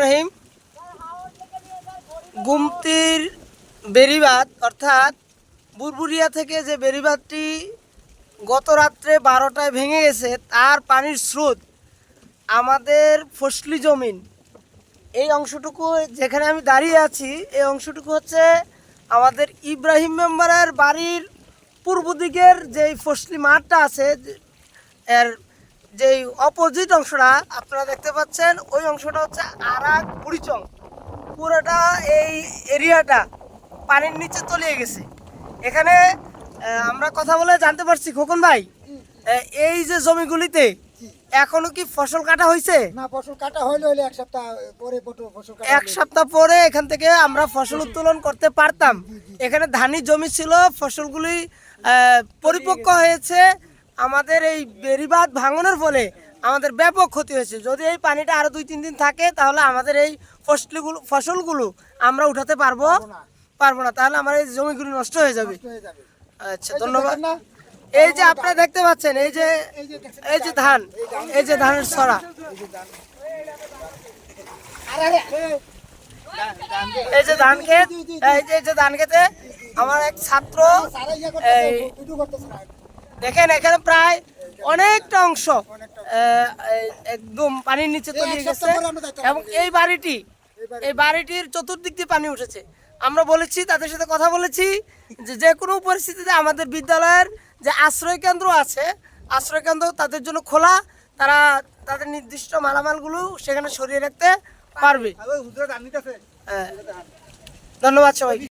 রহিম। গুমতির বেরিবাদ অর্থাৎ বুরবুরিয়া থেকে যে বেরিবাদটি গত রাত্রে বারোটায় ভেঙে গেছে, তার পানির স্রোত আমাদের ফসলি জমিন। এই অংশটুকু যেখানে আমি দাঁড়িয়ে আছি, এই অংশটুকু হচ্ছে আমাদের ইব্রাহিম মেম্বারের বাড়ির পূর্ব দিকের যেই ফসলি মাঠটা আছে, এর যেই অপোজিট অংশটা আপনারা দেখতে পাচ্ছেন ওই অংশটা হচ্ছে আরাক বুড়িচং। পুরোটা এই এরিয়াটা পানির নিচে তলিয়ে গেছে। এখানে আমরা কথা বলে জানতে পারছি খোকন ভাই এই যে জমিগুলিতে এখনও কি ফসল কাটা হয়েছে? না ফসল কাটা হইলে হইলে এক সপ্তাহ পরে ফসল এক সপ্তাহ পরে এখান থেকে আমরা ফসল উত্তোলন করতে পারতাম। এখানে ধানি জমি ছিল ফসলগুলি পরিপক্ক হয়েছে। আমাদের এই বেরিবাদ ভাঙনের ফলে আমাদের ব্যাপক ক্ষতি হয়েছে। যদি এই পানিটা আরও দুই তিন দিন থাকে তাহলে আমাদের এই ফসলগুলো ফসলগুলো আমরা উঠাতে পারব। পারব না। তাহলে আমার এই জমিগুলো নষ্ট হয়ে যাবে। আচ্ছা ধন্যবাদ। এই যে আপনারা দেখতে পাচ্ছেন এই যে এই যে ধান এই যে ধানের ছড়া আরে এই যে ধান ক্ষেত এই যে ধান খেতে আমার এক ছাত্র সারা এই দেখেন এখানে প্রায় অনেকটা অংশ একদম পানির নিচে তলিয়ে গেছে। এবং এই বাড়িটি এই বাড়িটির চতুর্দিক দিয়ে পানি উঠেছে। আমরা বলেছি তাদের সাথে কথা বলেছি যে যে কোনো পরিস্থিতিতে আমাদের বিদ্যালয়ের যে আশ্রয় কেন্দ্র আছে আশ্রয় কেন্দ্র তাদের জন্য খোলা। তারা তাদের নির্দিষ্ট মালামালগুলো সেখানে সরিয়ে রাখতে পারবে। ধন্যবাদ সবাই